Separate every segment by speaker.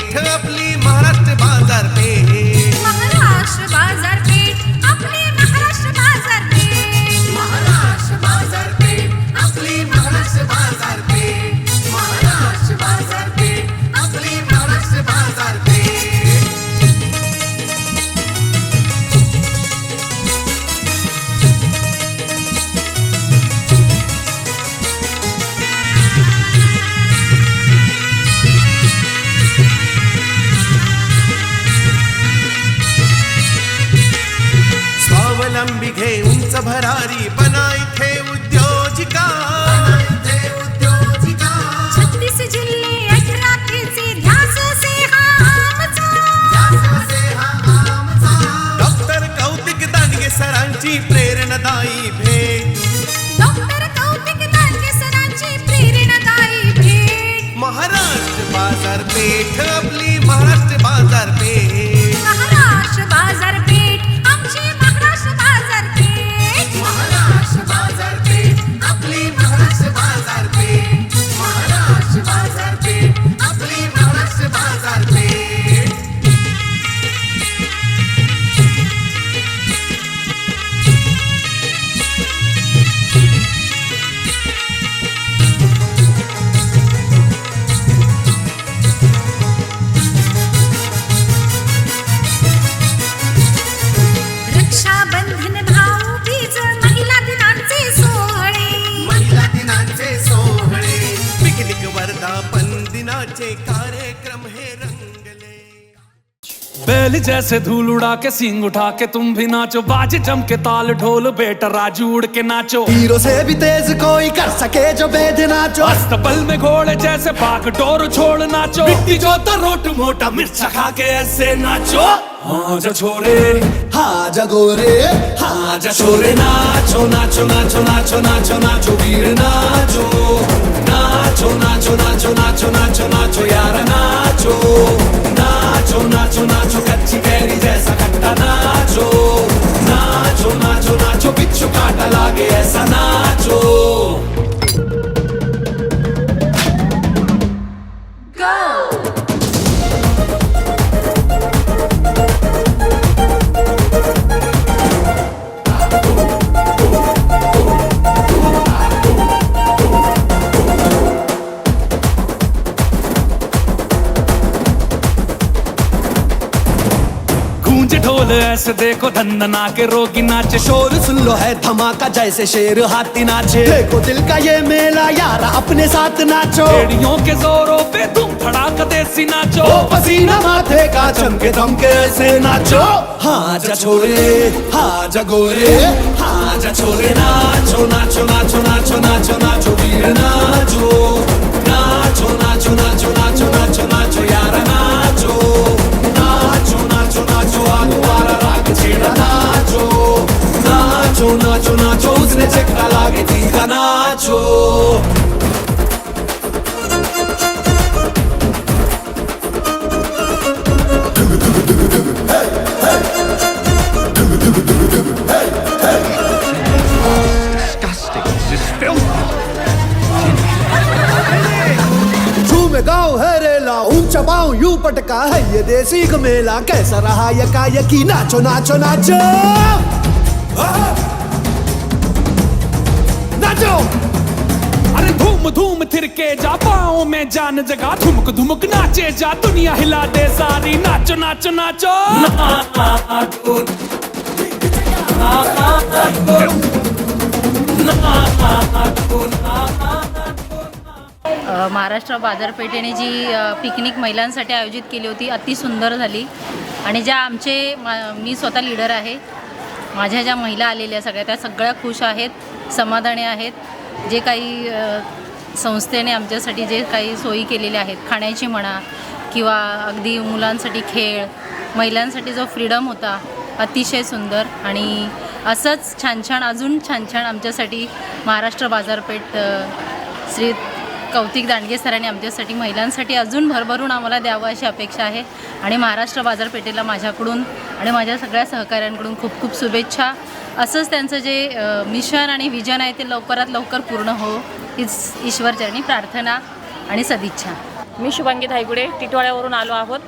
Speaker 1: बाजारपेठ
Speaker 2: आपली
Speaker 1: महाराष्ट्र पिकनिक वर्धापन दिनाचे कार्यक्रम हे रंगले
Speaker 3: बैल जैसे धूल उड़ा के सींग उठा के तुम भी नाचो। बाजे जम के ताल ढोल बेटा राजू उड़ के नाचो।
Speaker 4: हीरो से भी तेज कोई कर सके जो बेद नाचो।
Speaker 3: अस्तबल में घोड़े जैसे पाक डोर छोड़ नाचो। मिट्टी जो तो रोट मोटा मिर्च खा के ऐसे नाचो। हाँ जा छोरे
Speaker 4: हाँ जगोरे
Speaker 3: हाँ जा छोरे नाचो नाचो नाचो नाचो नाचो नाचो वीर नाचो नाचो। que essa na ढोल ऐसे देखो धंधना के रोगी नाचे।
Speaker 4: शोर सुन लो है धमाका जैसे शेर हाथी नाचे। देखो दिल का ये मेला यार अपने साथ नाचो।
Speaker 3: बेड़ियों के जोरों पे तुम धड़ाका देसी नाचो।
Speaker 4: ओ पसीना माथे का चमके दमके ऐसे नाचो। हाँ जा छोरे हाँ जगोरे
Speaker 3: हाँ जा छोरे नाचो नाचो नाचो नाचो नाचो नाचो वीर नाचो नाचो। नाचो
Speaker 4: झूमे गाँव है रेला ऊँचा पाँव यू पटका है ये देसी का मेला कैसा रहा यका यकी नाचो नाचो नाचो नाचो
Speaker 3: धूम धूम थिरके जा पाओ में जान जगा। धुमक धुमक नाचे जा दुनिया हिला दे सारी। नाचो नाचो नाचो।
Speaker 5: महाराष्ट्र बाजारपेठेने जी पिकनिक महिलांसाठी आयोजित केली होती अति सुंदर झाली. आणि ज्या आमचे मी स्वतः लीडर आहे माझ्या ज्या महिला आलेल्या सगळ्या त्या सगळ्या खुश आहेत समाधानी आहेत. जे काही संस्थेने आमच्यासाठी जे काही सोयी केलेल्या आहेत खाण्याची म्हणा किंवा अगदी मुलांसाठी खेळ महिलांसाठी जो फ्रीडम होता अतिशय सुंदर आणि असंच छान छान अजून छान छान आमच्यासाठी महाराष्ट्र बाजारपेठ श्री कौतिक दांडगे सरांनी आमच्यासाठी महिलांसाठी अजून भरभरून आम्हाला द्यावं अशी अपेक्षा आहे. आणि महाराष्ट्र बाजारपेठेला माझ्याकडून आणि माझ्या सगळ्या सहकाऱ्यांकडून खूप खूप शुभेच्छा.
Speaker 6: असंच त्यांचं जे मिशन आणि विजन आहे ते लवकरात लवकर पूर्ण हो. हीच ईश्वरचरणी प्रार्थना आणि सदिच्छा.
Speaker 7: मी शुभांगी धायगुडे टिटवाळ्यावरून आलो आहोत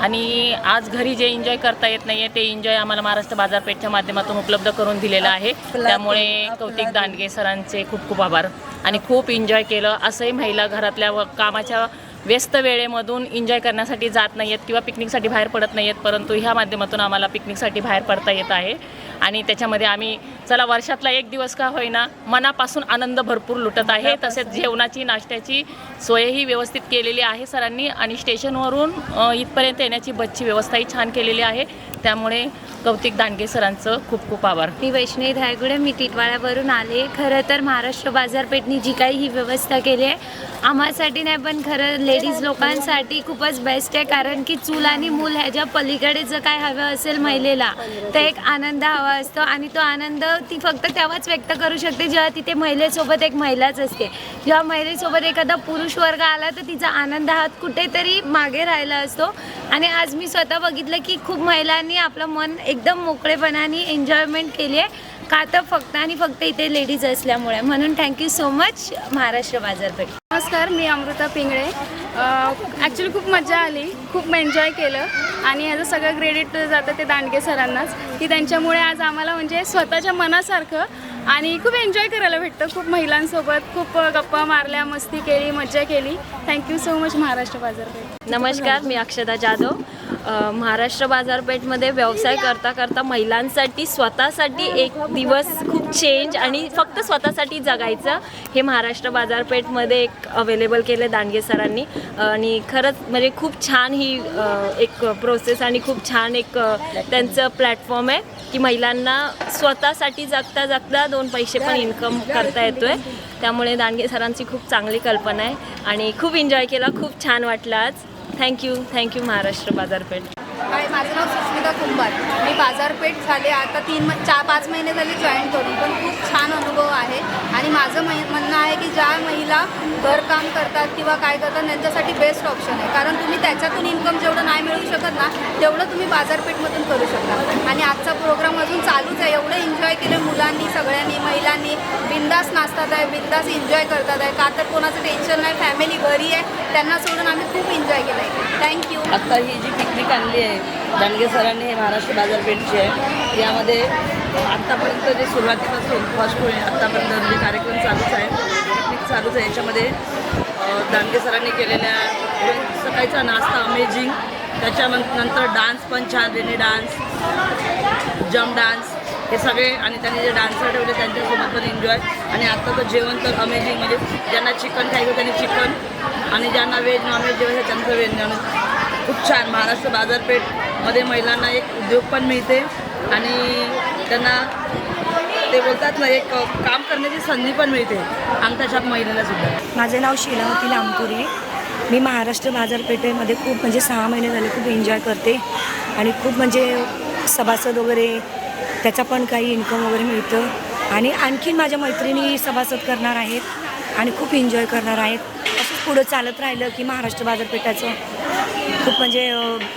Speaker 7: आणि आज घरी जे एन्जॉय करता येत नाही आहे ते एन्जॉय आम्हाला महाराष्ट्र बाजारपेठच्या माध्यमातून उपलब्ध करून दिलेलं आहे. त्यामुळे कौतिक दांडगे सरांचे खूप खूप आभार आणि खूप एन्जॉय केलं. असंही महिला घरातल्या व कामाच्या व्यस्त वेळेमधून एन्जॉय करण्यासाठी जात नाही आहेत किंवा पिकनिकसाठी बाहेर पडत नाही आहेत परंतु ह्या माध्यमातून आम्हाला पिकनिकसाठी बाहेर पडता येत आहे. आणि त्याच्यामध्ये आम्ही चला वर्षातला एक दिवस का होईना मनापासून आनंद भरपूर लुटत आहे तसेच जेवणाची नाश्त्याची सोयही व्यवस्थित केलेली आहे सरांनी आणि स्टेशनवरून इथपर्यंत येण्याची बसची व्यवस्थाही छान केलेली आहे. त्यामुळे कौतिक दांडगे सरांचं खूप खूप आभार.
Speaker 8: मी वैष्णवी धायगुडे मी टिटवाळ्यावरून आले. खरं तर महाराष्ट्र बाजारपेठनी जी काही ही व्यवस्था केली आहे आम्हासाठी नाही पण खरं लेडीज लोकांसाठी खूपच बेस्ट आहे. कारण की चूल आणि मूल ह्याच्या पलीकडे जर काय हवं असेल महिलेला तर एक आनंद हवा असतो आणि तो आनंद ती फक्त तेव्हाच व्यक्त करू शकते जेव्हा तिथे महिलेसोबत एक महिलाच असते. जेव्हा महिलेसोबत एखादा पुरुष वर्ग आला तर तिचा आनंद हा कुठेतरी मागे राहिला असतो. आणि आज मी स्वतः बघितलं की खूप महिलांनी आपलं मन एकदम मोकळेपणाने एन्जॉयमेंट केली आहे. का तर फक्त आणि फक्त इथे लेडीज असल्यामुळे. म्हणून थँक्यू सो मच महाराष्ट्र बाजारपेठ.
Speaker 9: नमस्कार मी अमृता पिंगळे. ॲक्च्युली खूप मजा आली खूप एन्जॉय केलं. आणि याचं सगळं क्रेडिट जातं ते दांडगे सरांनाच की त्यांच्यामुळे आज आम्हाला म्हणजे स्वतःच्या मनासारखं आणि खूप एन्जॉय करायला भेटतं. खूप महिलांसोबत खूप गप्पा मारल्या मस्ती केली मज्जा केली. थँक्यू सो मच महाराष्ट्र बाजारपेठ.
Speaker 10: नमस्कार मी अक्षदा जाधव. महाराष्ट्र बाजारपेठमध्ये व्यवसाय करता करता महिलांसाठी स्वतःसाठी एक दिवस खूप चेंज आणि फक्त स्वतःसाठी जगायचं हे महाराष्ट्र बाजारपेठमध्ये एक अवेलेबल केलं दांडगे सरांनी. आणि खरंच म्हणजे खूप छान ही एक प्रोसेस आणि खूप छान एक त्यांचं प्लॅटफॉर्म आहे की महिलांना स्वतःसाठी जगता जगता दोन पैसे पण इन्कम करता येतोय. त्यामुळे दांडगे सरांची खूप चांगली कल्पना आहे आणि खूप एन्जॉय केला खूप छान वाटलं आज. थँक्यू थँक्यू महाराष्ट्र बाजारपेठ.
Speaker 9: काय माझं नाव सुष्मिता कुंभार. मी बाजारपेठ झाले आता तीन म चार पाच महिने झाले जॉईन करून पण खूप छान अनुभव आहे. आणि माझं मै म्हणणं आहे की ज्या महिला घरकाम करतात किंवा काय करतात त्यांच्यासाठी बेस्ट ऑप्शन आहे. कारण तुम्ही त्याच्यातून इन्कम जेवढं नाही मिळू शकत ना तेवढं तुम्ही बाजारपेठमधून करू शकता. आणि आजचा प्रोग्राम अजून चालूच आहे. एवढं एन्जॉय केलं मुलांनी सगळ्यांनी महिलांनी. बिंदास नाचतात आहे बिंदास एन्जॉय करतात आहे. का तर कोणाचं टेन्शन नाही फॅमिली घरी आहे त्यांना सोडून आम्ही खूप एन्जॉय केलं आहे थँक्यू
Speaker 11: आता ही जी पिकनिक आणली आहे. दांडगे सरांनी हे महाराष्ट्र बाजारपेठची आहे. यामध्ये आत्तापर्यंत जे सुरुवातीपासून फर्स्ट होईल आत्तापर्यंत जे कार्यक्रम चालूच आहे पिकनिक चालूच आहे याच्यामध्ये दांडगे सरांनी केलेल्या सकाळचा नाश्ता अमेझिंग त्याच्यानंतर डान्स पण छान रेनी डान्स जम डान्स हे सगळे आणि त्यांनी जे डान्सर ठेवले त्यांच्यासोबत पण एन्जॉय आणि आत्ताचं जेवण तर अमेझिंग म्हणजे ज्यांना चिकन खायचं त्यांनी चिकन आणि ज्यांना व्हेज नॉनव्हेज जेवायचं त्यांचं व्हेज नॉनव्हेज खूप छान. महाराष्ट्र बाजारपेठमध्ये महिलांना एक उद्योग पण मिळते आणि त्यांना ते बोलतात ना एक काम करण्याची संधी पण मिळते. आमच्या छाप महिलेला सुद्धा.
Speaker 8: माझं नाव शिलावती लांबपुरी मी महाराष्ट्र बाजारपेठेमध्ये खूप म्हणजे सहा महिने झाले खूप एन्जॉय करते आणि खूप म्हणजे सभासद वगैरे त्याचा पण काही इन्कम वगैरे मिळतं. आणि आणखीन माझ्या मैत्रिणी सभासद करणार आहेत आणि खूप एन्जॉय करणार आहेत. असंच पुढं चालत राहिलं की महाराष्ट्र बाजारपेठाचं खूप म्हणजे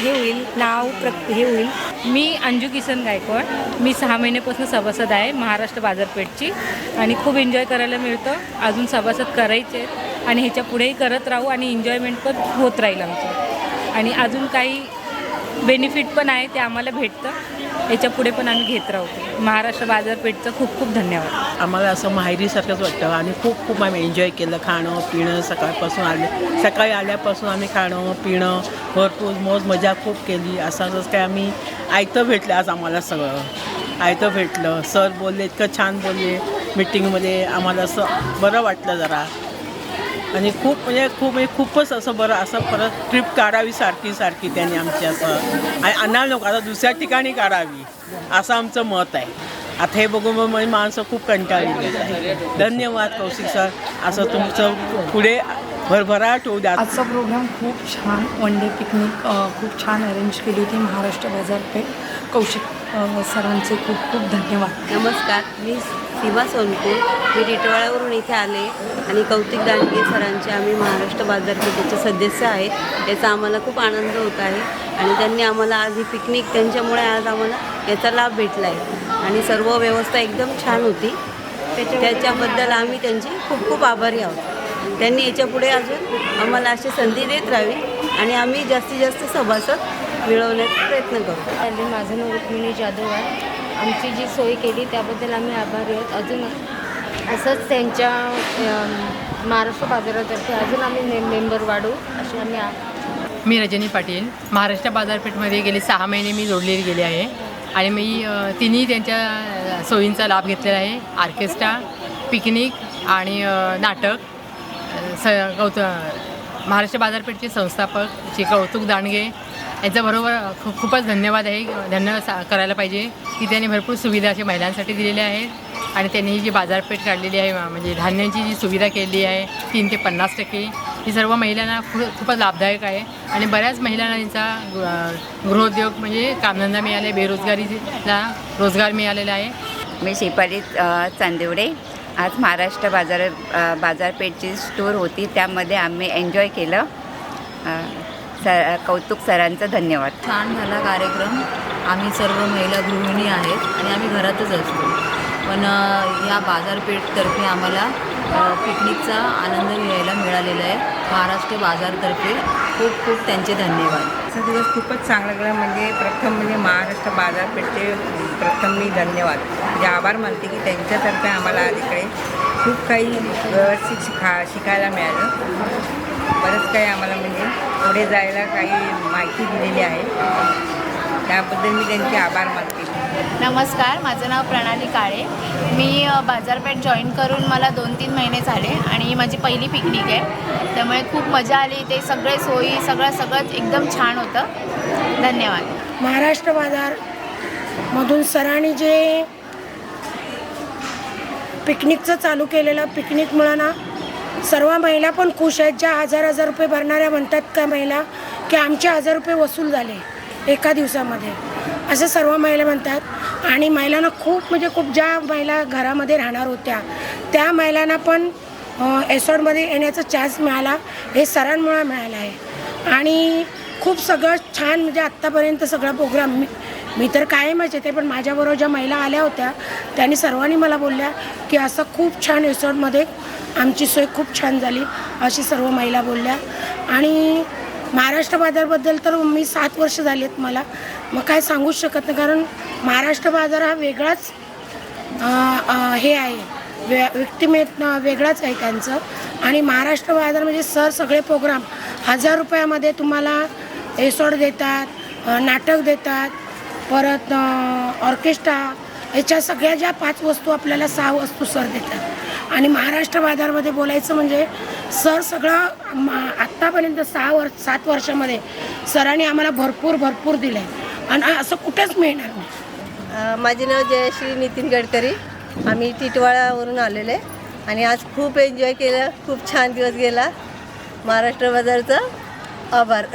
Speaker 8: हे होईल नाव प्र हे होईल.
Speaker 6: मी अंजू किसन गायकवाड. मी सहा महिन्यापासून सभासद आहे महाराष्ट्र बाजारपेठची आणि खूप एन्जॉय करायला मिळतं. अजून सभासद करायचे आणि ह्याच्या पुढेही करत राहू आणि एन्जॉयमेंट पण होत राहील आमचं. आणि अजून काही बेनिफिट पण आहे ते आम्हाला भेटतं. याच्यापुढे पण आम्ही घेत राहू. महाराष्ट्र बाजारपेठचं खूप खूप धन्यवाद.
Speaker 11: आम्हाला असं माहेरीसारखंच वाटतं आणि खूप खूप आम्ही एन्जॉय केलं खाणं पिणं सकाळपासून आले सकाळी आल्यापासून आम्ही खाणं पिणं भरपूर मोज मजा खूप केली. असं असंच काय आम्ही आयतं भेटलं आज आम्हाला सगळं. आयतं भेटलं. सर बोलले इतकं छान बोलले मिटिंगमध्ये आम्हाला असं बरं वाटलं जरा. आणि खूप म्हणजे खूप म्हणजे खूपच असं बरं असं परत ट्रिप काढावी सारखी सारखी त्यांनी आमची असं. आणि आणणार नको आता दुसऱ्या ठिकाणी काढावी. असं आमचं मत आहे. आता हे बघून मग माझी माणसं खूप कंटाळली आहे धन्यवाद कौशिक सर. असं तुमचं पुढे भरभराट होऊ द्या.
Speaker 8: आजचा प्रोग्राम खूप छान वन डे पिकनिक खूप छान अरेंज केली होती महाराष्ट्र बाजारपेठ. कौशिक सरांचे खूप खूप धन्यवाद.
Speaker 11: नमस्कार. मी सीमा सोनपूर मी टिटवाळ्यावरून इथे आले आणि कौतिक दांडगे सरांचे आम्ही महाराष्ट्र बाजारपेठेचे सदस्य आहेत. याचा आम्हाला खूप आनंद होत आहे आणि त्यांनी आम्हाला आज ही पिकनिक त्यांच्यामुळे आज आम्हाला याचा लाभ भेटला आहे
Speaker 10: आणि सर्व व्यवस्था एकदम छान होती. त्याच्याबद्दल आम्ही त्यांची खूप खूप आभारी आहोत. त्यांनी याच्यापुढे अजून आम्हाला अशी संधी देत राहावी आणि आम्ही जास्तीत जास्त सभासद मिळवण्याचा प्रयत्न करू.
Speaker 12: आणि माझं नाव रुक्मिणी जाधव आहे. आमची जी सोय केली त्याबद्दल आम्ही आभारी आहोत. अजून असंच त्यांच्या महाराष्ट्र बाजारातर्फे अजून आम्ही मे मेंबर वाढू अशी आम्ही
Speaker 6: मी रजनी पाटील. महाराष्ट्र बाजारपेठमध्ये गेले सहा महिने मी जोडलेली गेले आहे. आणि मी तिन्ही त्यांच्या सोयींचा लाभ घेतलेला आहे. ऑर्केस्ट्रा पिकनिक आणि नाटक स गौत महाराष्ट्र बाजारपेठचे संस्थापक श्री कौतुक दांडगे यांच्याबरोबर खूप खूपच धन्यवाद आहे. धन्यवाद सा करायला पाहिजे की त्यांनी भरपूर सुविधा अशा महिलांसाठी दिलेल्या आहेत आणि त्यांनी ही जी बाजारपेठ काढलेली आहे म्हणजे धान्यांची जी सुविधा केली आहे तीन ते पन्नास टक्के ही सर्व महिलांना खूप खूपच लाभदायक आहे. आणि बऱ्याच महिलांना त्यांचा गृहोद्योग म्हणजे कामधंदा मिळाले बेरोजगारीला रोजगार मिळालेला आहे.
Speaker 13: मी शेपाली चांदेवडे चांदिवडे. आज महाराष्ट्र बाजार बाजारपेठची स्टोर होती. त्यामध्ये आम्ही एन्जॉय केलं. सर कौतुक सरांचं धन्यवाद.
Speaker 10: छान झाला कार्यक्रम. आम्ही सर्व महिला गृहिणी आहेत आणि आम्ही घरातच असतो. पण या बाजारपेठतर्फे आम्हाला पिकनिकचा आनंद घ्यायला मिळालेला आहे. महाराष्ट्र बाजारतर्फे खूप खूप त्यांचे धन्यवाद.
Speaker 13: आजचा दिवस खूपच चांगला गेला म्हणजे प्रथम म्हणजे महाराष्ट्र बाजारपेठचे प्रथम मी धन्यवाद. म्हणजे आभार मानते की त्यांच्यातर्फे आम्हाला आज इकडे खूप काही व्यवस्थित शिका शिकायला मिळालं. बरंच काही आम्हाला म्हणजे पुढे जायला काही माहिती दिलेली आहे. त्याबद्दल मी त्यांचे आभार मानते.
Speaker 14: नमस्कार माझं नाव प्रणाली काळे. मी बाजारपेठ जॉईन करून मला दोन तीन महिने झाले आणि ही माझी पहिली पिकनिक आहे. त्यामुळे खूप मजा आली. ते सगळे सोयी सगळं सगळंच एकदम छान होतं. धन्यवाद.
Speaker 15: महाराष्ट्र बाजारमधून सरांनी जे पिकनिकचं चालू केलेलं पिकनिकमुळं ना सर्व महिला पण खुश आहेत. ज्या हजार हजार रुपये भरणाऱ्या म्हणतात का महिला की आमचे हजार रुपये वसूल झाले एका दिवसामध्ये. असं सर्व महिला म्हणतात. आणि महिलांना खूप म्हणजे खूप ज्या महिला घरामध्ये राहणार होत्या त्या महिलांना पण एसोडमध्ये येण्याचा चान्स मिळाला हे सरांमुळे मिळालं आहे. आणि खूप सगळं छान म्हणजे आत्तापर्यंत सगळा प्रोग्राम मी मी तर कायमच येते पण माझ्याबरोबर ज्या महिला आल्या होत्या त्यांनी सर्वांनी मला बोलल्या की असं खूप छान रिसॉर्टमध्ये आमची सोय खूप छान झाली अशी सर्व महिला बोलल्या. आणि महाराष्ट्र बाजारबद्दल तर मी सात वर्ष झाली आहेत मला मग काय सांगूच शकत नाही कारण महाराष्ट्र बाजार हा वेगळाच हे आहे. व्य व्यक्तिमेत वेगळाच आहे त्यांचं. आणि महाराष्ट्र बाजार म्हणजे सर सगळे प्रोग्राम हजार रुपयामध्ये तुम्हाला एसोड देतात नाटक देतात परत ऑर्केस्ट्रा याच्या सगळ्या ज्या पाच वस्तू आपल्याला सहा वस्तू सर देतात. आणि महाराष्ट्र बाजारमध्ये बोलायचं म्हणजे सर सगळं म- आत्तापर्यंत सहा वर्ष सात वर्षामध्ये सरांनी आम्हाला भरपूर भरपूर दिलं आहे आणि असं कुठेच मिळणार नाही.
Speaker 10: माझे नाव जयश्री नितीन गडकरी. आम्ही टिटवाळावरून आलेले. आणि आज खूप एन्जॉय केलं खूप छान दिवस गेला. महाराष्ट्र बाजारचा आभार.